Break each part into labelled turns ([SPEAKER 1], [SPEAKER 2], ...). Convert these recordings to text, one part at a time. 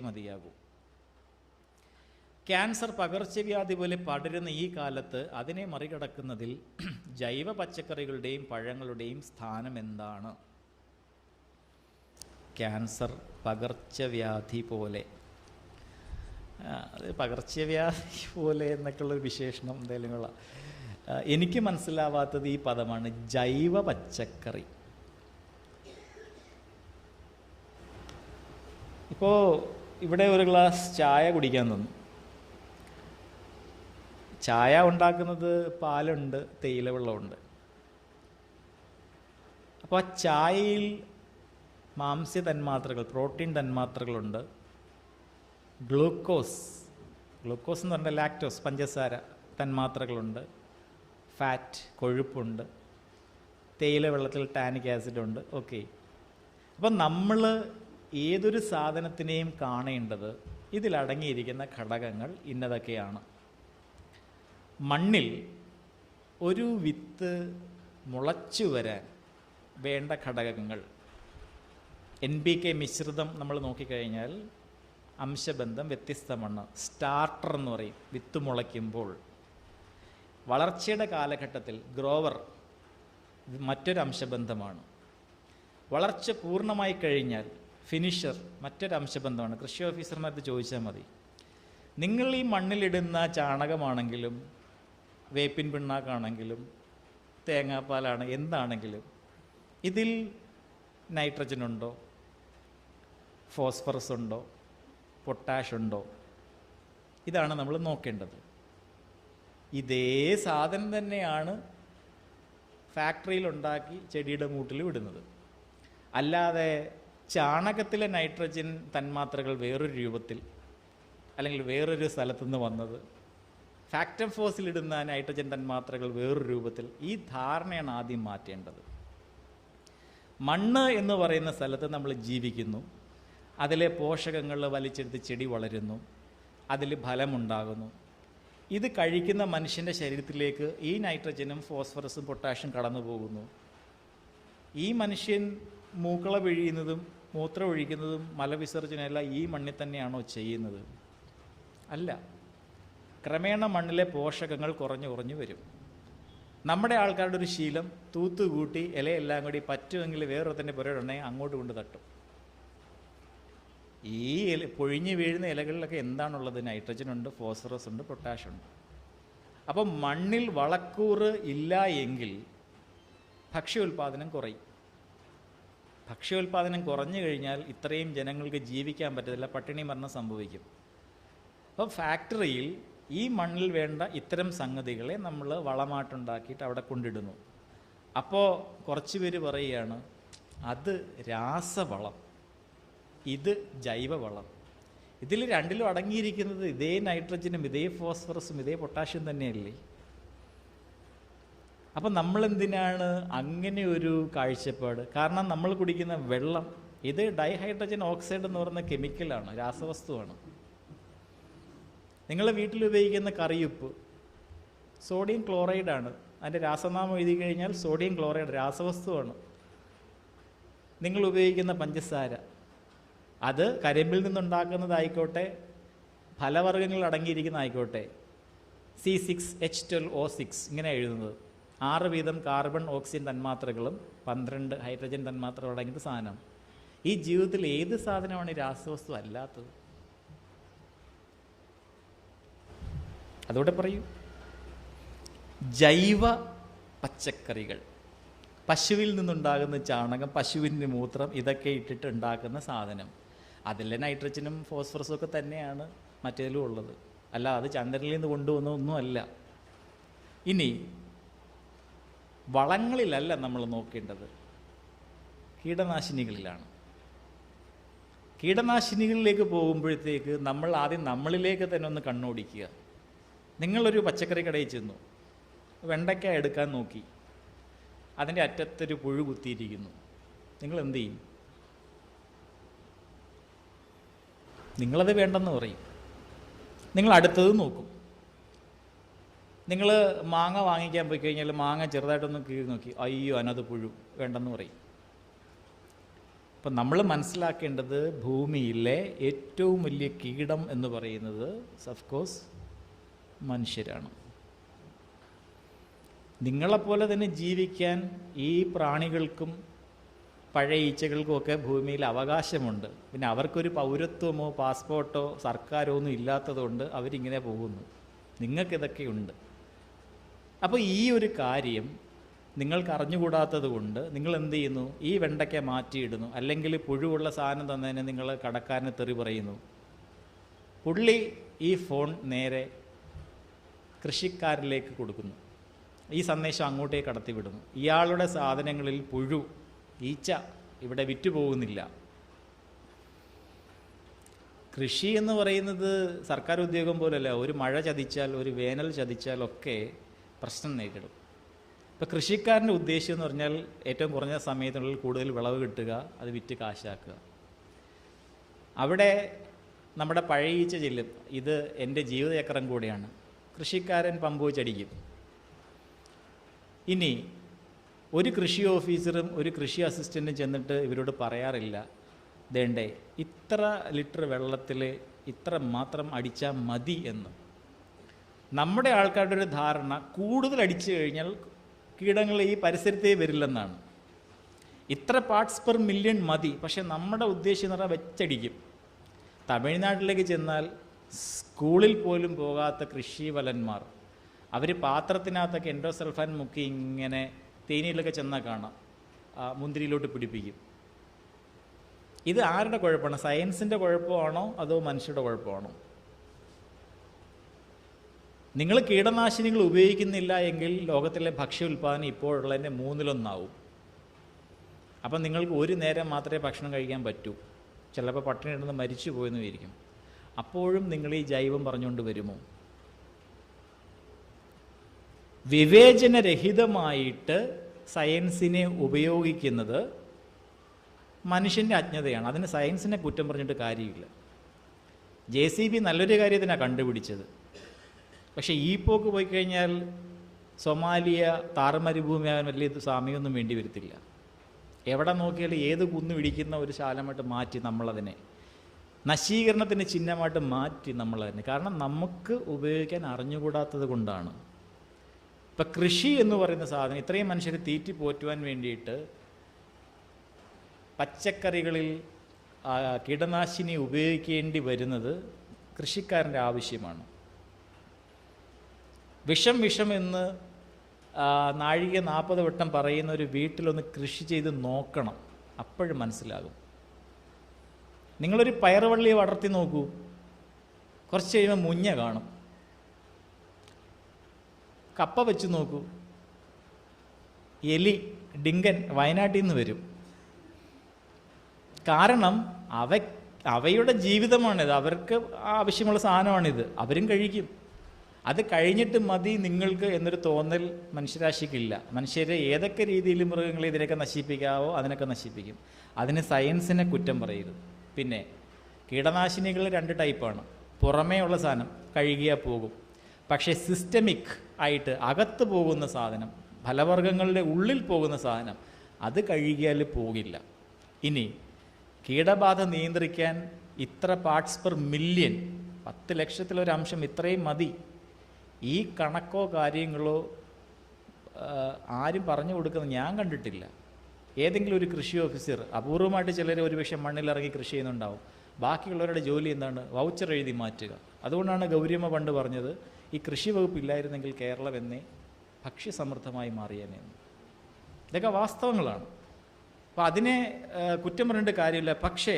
[SPEAKER 1] മതിയാകൂ. ക്യാൻസർ പകർച്ചവ്യാധി പോലെ പടരുന്ന ഈ കാലത്ത് അതിനെ മറികടക്കുന്നതിൽ ജൈവ പച്ചക്കറികളുടെയും പഴങ്ങളുടെയും സ്ഥാനം എന്താണ്? ക്യാൻസർ പകർച്ചവ്യാധി പോലെ. അത് പകർച്ചവ്യാധി പോലെ എന്നൊക്കെയുള്ളൊരു വിശേഷണം എന്തായാലും ഉള്ള എനിക്ക് മനസ്സിലാവാത്തത് ഈ പദമാണ് ജൈവ പച്ചക്കറി. ഇപ്പോൾ ഇവിടെ ഒരു ഗ്ലാസ് ചായ കുടിക്കാൻ തന്നു. ചായ ഉണ്ടാക്കുന്നത് പാലുണ്ട് തേയില വെള്ളമുണ്ട്. അപ്പോൾ ആ ചായയിൽ മാംസ്യ തന്മാത്രകൾ പ്രോട്ടീൻ തന്മാത്രകളുണ്ട്. ഗ്ലൂക്കോസ് ഗ്ലൂക്കോസ് എന്ന് പറഞ്ഞാൽ ലാക്ടോസ് പഞ്ചസാര തന്മാത്രകളുണ്ട്. ഫാറ്റ് കൊഴുപ്പുണ്ട്. തേയില വെള്ളത്തിൽ ടാനിക് ആസിഡ് ഉണ്ട് ഓക്കെ. അപ്പം നമ്മൾ ഏതൊരു സാധനത്തിനെയും കാണേണ്ടത് ഇതിലടങ്ങിയിരിക്കുന്ന ഘടകങ്ങൾ ഇന്നതൊക്കെയാണ്. മണ്ണിൽ ഒരു വിത്ത് മുളച്ചു വരാൻ വേണ്ട ഘടകങ്ങൾ. എൻ പി കെ മിശ്രിതം നമ്മൾ നോക്കിക്കഴിഞ്ഞാൽ അംശബന്ധം വ്യത്യസ്തമാണ്. സ്റ്റാർട്ടർ എന്ന് പറയും. വിത്ത് മുളയ്ക്കുമ്പോൾ. വളർച്ചയുടെ കാലഘട്ടത്തിൽ ഗ്രോവർ മറ്റൊരു അംശബന്ധമാണ്. വളർച്ച പൂർണമായി കഴിഞ്ഞാൽ ഫിനിഷർ മറ്റൊരു അംശബന്ധമാണ്. കൃഷി ഓഫീസർമാരത് ചോദിച്ചാൽ മതി. നിങ്ങൾ ഈ മണ്ണിലിടുന്ന ചാണകമാണെങ്കിലും വേപ്പിൻ പിണ്ണാക്കാണെങ്കിലും തേങ്ങാപ്പാലാണ് എന്താണെങ്കിലും ഇതിൽ നൈട്രജൻ ഉണ്ടോ ഫോസ്ഫറസ് ഉണ്ടോ? പൊട്ടാഷ് ഉണ്ടോ? ഇതാണ് നമ്മൾ നോക്കേണ്ടത്. ഇതേ സാധനം തന്നെയാണ് ഫാക്ടറിയിൽ ഉണ്ടാക്കി ചെടിയുടെ മൂട്ടിൽ വിടുന്നത്. അല്ലാതെ ചാണകത്തിലെ നൈട്രജൻ തന്മാത്രകൾ വേറൊരു രൂപത്തിൽ അല്ലെങ്കിൽ വേറൊരു സ്ഥലത്തുനിന്ന് വന്നത്. ഫാക്ടം ഫോസിലിടുന്ന നൈട്രജൻ തന്മാത്രകൾ വേറൊരു രൂപത്തിൽ ഈ ധാരണയാണ് ആദ്യം മാറ്റേണ്ടത്. മണ്ണ് എന്ന് പറയുന്ന സ്ഥലത്ത് നമ്മൾ ജീവിക്കുന്നു. അതിലെ പോഷകങ്ങൾ വലിച്ചെടുത്ത് ചെടി വളരുന്നു. അതിൽ ഫലമുണ്ടാകുന്നു. ഇത് കഴിക്കുന്ന മനുഷ്യന്റെ ശരീരത്തിലേക്ക് ഈ നൈട്രജനും ഫോസ്ഫറസും പൊട്ടാഷ്യം കടന്നു പോകുന്നു ഈ മനുഷ്യൻ മൂക്കള പിഴിയുന്നതും മൂത്രം ഒഴിക്കുന്നതും മലവിസർജനം എല്ലാം ഈ മണ്ണിൽ തന്നെയാണോ ചെയ്യുന്നത്? അല്ല. ക്രമേണ മണ്ണിലെ പോഷകങ്ങൾ കുറഞ്ഞു കുറഞ്ഞു വരും. നമ്മുടെ ആൾക്കാരുടെ ഒരു ശീലം തൂത്തുകൂട്ടി ഇലയെല്ലാം കൂടി പറ്റുമെങ്കിൽ വേറൊരുത്തന്റെ പുരയിടണേ അങ്ങോട്ട് കൊണ്ട് തട്ടും. ഈ ഇല പൊഴിഞ്ഞു വീഴുന്ന ഇലകളിലൊക്കെ എന്താണുള്ളത്? നൈട്രജൻ ഉണ്ട് ഫോസ്ഫറസ് ഉണ്ട് പൊട്ടാഷ് ഉണ്ട്. അപ്പം മണ്ണിൽ വളക്കൂറ് ഇല്ല എങ്കിൽ ഭക്ഷ്യ ഭക്ഷ്യോൽപാദനം കുറയും. ഭക്ഷ്യോൽപാദനം കുറഞ്ഞു കഴിഞ്ഞാൽ ഇത്രയും ജനങ്ങൾക്ക് ജീവിക്കാൻ പറ്റത്തില്ല പട്ടിണി മരണം സംഭവിക്കും. അപ്പോൾ ഫാക്ടറിയിൽ ഈ മണ്ണിൽ വേണ്ട ഇത്തരം സംഗതികളെ നമ്മൾ വളമായിട്ടുണ്ടാക്കിയിട്ട് അവിടെ കൊണ്ടിടുന്നു. അപ്പോൾ കുറച്ച് പേര് പറയുകയാണ് അത് രാസവളം. ഇത് ജൈവവളം. ഇതിൽ രണ്ടിലും അടങ്ങിയിരിക്കുന്നത് ഇതേ നൈട്രജനും ഇതേ ഫോസ്ഫറസും ഇതേ പൊട്ടാഷ്യം തന്നെയല്ലേ? അപ്പം നമ്മളെന്തിനാണ് അങ്ങനെ ഒരു കാഴ്ചപ്പാട്? കാരണം നമ്മൾ കുടിക്കുന്ന വെള്ളം ഇത് ഡൈഹൈഡ്രജൻ ഓക്സൈഡ് എന്ന് പറയുന്ന കെമിക്കലാണ് രാസവസ്തുവാണ്. നിങ്ങൾ വീട്ടിൽ ഉപയോഗിക്കുന്ന കറിയുപ്പ് സോഡിയം ക്ലോറൈഡാണ് അതിന്റെ രാസനാമം എഴുതി കഴിഞ്ഞാൽ സോഡിയം ക്ലോറൈഡ് രാസവസ്തുവാണ്. നിങ്ങൾ ഉപയോഗിക്കുന്ന പഞ്ചസാര അത് കരിമ്പിൽ നിന്നുണ്ടാക്കുന്നതായിക്കോട്ടെ ഫലവർഗങ്ങൾ അടങ്ങിയിരിക്കുന്നതായിക്കോട്ടെ C six H twelve O six ഇങ്ങനെ എഴുതുന്നത്. ആറ് വീതം കാർബൺ ഓക്സിജൻ തന്മാത്രകളും പന്ത്രണ്ട് ഹൈഡ്രജൻ തന്മാത്രകളും അടങ്ങിയ സാധനം. ഈ ജീവിതത്തിൽ ഏത് സാധനമാണ് ഈ രാസവസ്തു അല്ലാത്തത്? അതോടെ പറയൂ. ജൈവ പച്ചക്കറികൾ. പശുവിൽ നിന്നുണ്ടാകുന്ന ചാണകം പശുവിന്റെ മൂത്രം ഇതൊക്കെ ഇട്ടിട്ട് ഉണ്ടാക്കുന്ന സാധനം. അതിലെ നൈട്രജനും ഫോസ്ഫറസും ഒക്കെ തന്നെയാണ് മറ്റേതിലും ഉള്ളത്. അല്ല അത് ചന്ദ്രനിൽ നിന്ന് കൊണ്ടുവന്ന ഒന്നുമല്ല ഇനി വളങ്ങളിലല്ല നമ്മൾ നോക്കേണ്ടത്. കീടനാശിനികളിലാണ്. കീടനാശിനികളിലേക്ക് പോകുമ്പോഴത്തേക്ക് നമ്മൾ ആദ്യം നമ്മളിലേക്ക് തന്നെ ഒന്ന് കണ്ണോടിക്കുക. നിങ്ങളൊരു പച്ചക്കറി കടയിൽ ചെന്നു. വെണ്ടയ്ക്ക എടുക്കാൻ നോക്കി. അതിന്റെ അറ്റത്തൊരു പുഴു കുത്തിയിരിക്കുന്നു. നിങ്ങൾ എന്ത് ചെയ്യും? നിങ്ങളത് വേണ്ടെന്ന് പറയും. നിങ്ങൾ അടുത്തത് നോക്കും. നിങ്ങൾ മാങ്ങ വാങ്ങിക്കാൻ പോയി കഴിഞ്ഞാൽ മാങ്ങ ചെറുതായിട്ടൊന്ന് കീഴ് നോക്കി. അയ്യോ അനത് പുഴു വേണ്ടെന്ന് പറയും. അപ്പം നമ്മൾ മനസ്സിലാക്കേണ്ടത് ഭൂമിയിലെ ഏറ്റവും വലിയ കീടം എന്ന് പറയുന്നത് സഫ്കോഴ്സ് മനുഷ്യരാണ്. നിങ്ങളെപ്പോലെ തന്നെ ജീവിക്കാൻ ഈ പ്രാണികൾക്കും പഴയ ഈച്ചകൾക്കുമൊക്കെ ഭൂമിയിൽ അവകാശമുണ്ട്. പിന്നെ അവർക്കൊരു പൗരത്വമോ പാസ്പോർട്ടോ സർക്കാരോ ഒന്നും ഇല്ലാത്തതുകൊണ്ട് അവരിങ്ങനെ പോകുന്നു. നിങ്ങൾക്കിതൊക്കെയുണ്ട് അപ്പോൾ ഈ ഒരു കാര്യം നിങ്ങൾക്ക് അറിഞ്ഞുകൂടാത്തത് കൊണ്ട് നിങ്ങൾ എന്ത് ചെയ്യുന്നു? ഈ വെണ്ടയ്ക്ക മാറ്റിയിടുന്നു. അല്ലെങ്കിൽ പുഴുവുള്ള സാധനം തന്നതിന് നിങ്ങൾ കടക്കാരന് തെറി പറയുന്നു. പുള്ളി ഈ ഫോൺ നേരെ കൃഷിക്കാരിലേക്ക് കൊടുക്കുന്നു. ഈ സന്ദേശം അങ്ങോട്ടേക്ക് കടത്തിവിടുന്നു. ഇയാളുടെ സാധനങ്ങളിൽ പുഴു ഈച്ച ഇവിടെ വിറ്റുപോകുന്നില്ല. കൃഷി എന്ന് പറയുന്നത് സർക്കാർ ഉദ്യോഗം പോലല്ല. ഒരു മഴ ചതിച്ചാൽ ഒരു വേനൽ ചതിച്ചാൽ ഒക്കെ പ്രശ്നം നേരിടും. ഇപ്പോൾ കൃഷിക്കാരന്റെ ഉദ്ദേശം എന്ന് പറഞ്ഞാൽ ഏറ്റവും കുറഞ്ഞ സമയത്തിനുള്ളിൽ കൂടുതൽ വിളവ് കിട്ടുക അത് വിറ്റ് കാശാക്കുക. അവിടെ നമ്മുടെ പഴയ ഈച്ച ചെല്ലും. ഇത് എന്റെ ജീവിതചക്രം കൂടിയാണ്. കൃഷിക്കാരൻ പമ്പ് വെച്ചടിക്കും ഇനി ഒരു കൃഷി ഓഫീസറും ഒരു കൃഷി അസിസ്റ്റന്റും ചെന്നിട്ട് ഇവരോട് പറയാറില്ല ദേണ്ടേ ഇത്ര ലിറ്റർ വെള്ളത്തിൽ ഇത്ര മാത്രം അടിച്ചാൽ മതി എന്ന്. നമ്മുടെ ആൾക്കാരുടെ ഒരു ധാരണ കൂടുതൽ അടിച്ചു കഴിഞ്ഞാൽ കീടങ്ങൾ ഈ പരിസരത്തേ വരില്ലെന്നാണ്. ഇത്ര പാർട്സ് പെർ മില്യൺ മതി പക്ഷെ നമ്മുടെ ഉദ്ദേശം എന്ന് പറഞ്ഞാൽ വെച്ചടിക്കും. തമിഴ്നാട്ടിലേക്ക് ചെന്നാൽ സ്കൂളിൽ പോലും പോകാത്ത കൃഷിവലന്മാർ. അവർ പാത്രത്തിനകത്തൊക്കെ എൻഡോസൾഫാൻ മുക്കി ഇങ്ങനെ തേനിയിലൊക്കെ ചെന്നാൽ കാണാം. മുന്തിരിയിലോട്ട് പിടിപ്പിക്കും. ഇത് ആരുടെ കുഴപ്പമാണ്? സയൻസിന്റെ കുഴപ്പമാണോ? അതോ മനുഷ്യരുടെ കുഴപ്പമാണോ? നിങ്ങൾ കീടനാശിനികൾ ഉപയോഗിക്കുന്നില്ല എങ്കിൽ ലോകത്തിലെ ഭക്ഷ്യ ഉൽപ്പാദനം ഇപ്പോഴുള്ളതിന്റെ മൂന്നിലൊന്നാവും. അപ്പം നിങ്ങൾക്ക് ഒരു നേരം മാത്രമേ ഭക്ഷണം കഴിക്കാൻ പറ്റൂ. ചിലപ്പോൾ പട്ടിണി ഇടുന്ന് മരിച്ചു പോയെന്ന് വിചാരിക്കും. അപ്പോഴും നിങ്ങൾ ഈ ജൈവം പറഞ്ഞുകൊണ്ട് വരുമോ? വിവേചനരഹിതമായിട്ട് സയൻസിനെ ഉപയോഗിക്കുന്നത് മനുഷ്യന്റെ അജ്ഞതയാണ്. അതിന് സയൻസിനെ കുറ്റം പറഞ്ഞിട്ട് കാര്യമില്ല. ജെ സി ബി നല്ലൊരു കാര്യത്തിനാണ് കണ്ടുപിടിച്ചത്. പക്ഷേ ഈ പോക്ക് പോയി കഴിഞ്ഞാൽ സൊമാലിയ താറമരുഭൂമിയാകാൻ വലിയ സമയമൊന്നും വേണ്ടി വരത്തില്ല. എവിടെ നോക്കിയാലും ഏത് കുന്നു പിടിക്കുന്ന ഒരു ശാലമായിട്ട് മാറ്റി നമ്മളതിനെ. നശീകരണത്തിന്റെ ചിഹ്നമായിട്ട് മാറ്റി നമ്മളതിനെ. കാരണം നമുക്ക് ഉപയോഗിക്കാൻ അറിഞ്ഞുകൂടാത്തത് കൊണ്ടാണ്. ഇപ്പം കൃഷി എന്ന് പറയുന്ന സാധനം ഇത്രയും മനുഷ്യരെ തീറ്റി പോറ്റുവാൻ വേണ്ടിയിട്ട് പച്ചക്കറികളിൽ കീടനാശിനി ഉപയോഗിക്കേണ്ടി വരുന്നത് കൃഷിക്കാരന്റെ ആവശ്യമാണ്. വിഷം വിഷം എന്ന് നാഴിക നാൽപ്പത് വട്ടം പറയുന്ന ഒരു വീട്ടിലൊന്ന് കൃഷി ചെയ്ത് നോക്കണം. അപ്പോഴും മനസ്സിലാകും. നിങ്ങളൊരു പയറുവള്ളിയെ വളർത്തി നോക്കൂ. കുറച്ച് കഴിയുമ്പോൾ മുഞ്ഞ കാണും. കപ്പ വെച്ച് നോക്കൂ. എലി ഡിങ്കൻ വയനാട്ടിൽ നിന്ന് വരും. കാരണം അവ അവയുടെ ജീവിതമാണിത്. അവർക്ക് ആവശ്യമുള്ള സാധനമാണിത്. അവരും കഴിക്കും. അത് കഴിഞ്ഞിട്ട് മതി നിങ്ങൾക്ക് എന്നൊരു തോന്നൽ മനുഷ്യരാശിക്കില്ല. മനുഷ്യരെ ഏതൊക്കെ രീതിയിൽ മൃഗങ്ങളെ ഇതിനൊക്കെ നശിപ്പിക്കാവോ അതിനൊക്കെ നശിപ്പിക്കും. അതിന് സയൻസിനെ കുറ്റം പറയരുത്. പിന്നെ കീടനാശിനികൾ രണ്ട് ടൈപ്പാണ്. പുറമേ ഉള്ള സാധനം കഴുകിയാൽ പോകും. പക്ഷേ സിസ്റ്റമിക് ആയിട്ട് അകത്ത് പോകുന്ന സാധനം ഫലവർഗങ്ങളുടെ ഉള്ളിൽ പോകുന്ന സാധനം അത് കഴുകിയാൽ പോകില്ല. ഇനി കീടബാധ നിയന്ത്രിക്കാൻ ഇത്ര പാർട്സ് പെർ മില്യൺ പത്ത് ലക്ഷത്തിലൊരംശം ഇത്രയും മതി. ഈ കണക്കോ കാര്യങ്ങളോ ആരും പറഞ്ഞു കൊടുക്കുന്നത് ഞാൻ കണ്ടിട്ടില്ല. ഏതെങ്കിലും ഒരു കൃഷി ഓഫീസർ അപൂർവമായിട്ട് ചിലർ ഒരുപക്ഷെ മണ്ണിലിറങ്ങി കൃഷി ചെയ്യുന്നുണ്ടാവും. ബാക്കിയുള്ളവരുടെ ജോലി എന്താണ്? വൗച്ചർ എഴുതി മാറ്റുക. അതുകൊണ്ടാണ് ഗൗരിയമ്മ പണ്ട് പറഞ്ഞത് ഈ കൃഷി വകുപ്പ് ഇല്ലായിരുന്നെങ്കിൽ കേരളം എന്നേ ഭക്ഷ്യസമൃദ്ധമായി മാറിയേനെന്ന് ഇതൊക്കെ വാസ്തവങ്ങളാണ്. അപ്പോൾ അതിനെ കുറ്റം പറഞ്ഞിട്ട് കാര്യമില്ല. പക്ഷേ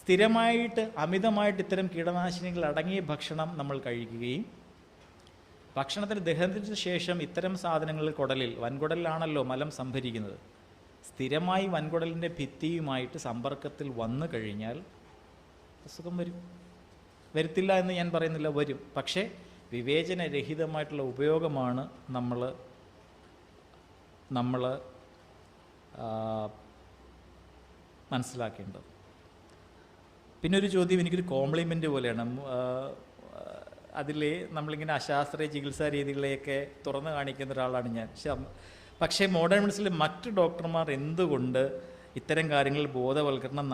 [SPEAKER 1] സ്ഥിരമായിട്ട് അമിതമായിട്ട് ഇത്തരം കീടനാശിനികൾ അടങ്ങിയ ഭക്ഷണം നമ്മൾ കഴിക്കുകയും ഭക്ഷണത്തിന് ദഹനത്തിന് ശേഷം ഇത്തരം സാധനങ്ങൾ കുടലിൽ വൻകുടലിലാണല്ലോ മലം സംഭരിക്കുന്നത്. സ്ഥിരമായി വൻകുടലിന്റെ ഭിത്തിയുമായിട്ട് സമ്പർക്കത്തിൽ വന്നു കഴിഞ്ഞാൽ അസുഖം വരും. വരുത്തില്ല എന്ന് ഞാൻ പറയുന്നില്ല വരും. പക്ഷേ വിവേചനരഹിതമായിട്ടുള്ള ഉപയോഗമാണ് നമ്മൾ നമ്മൾ മനസ്സിലാക്കേണ്ടത്. പിന്നെ ഒരു ചോദ്യം എനിക്കൊരു കോംപ്ലിമെന്റ് പോലെയാണ്. അതിൽ നമ്മളിങ്ങനെ അശാസ്ത്രീയ ചികിത്സാ രീതികളെയൊക്കെ തുറന്നു കാണിക്കുന്ന ഒരാളാണ് ഞാൻ. പക്ഷേ മോഡേൺ മെഡിസിനിൽ മറ്റ് ഡോക്ടർമാർ എന്തുകൊണ്ട് ഇത്തരം കാര്യങ്ങളിൽ ബോധവൽക്കരണം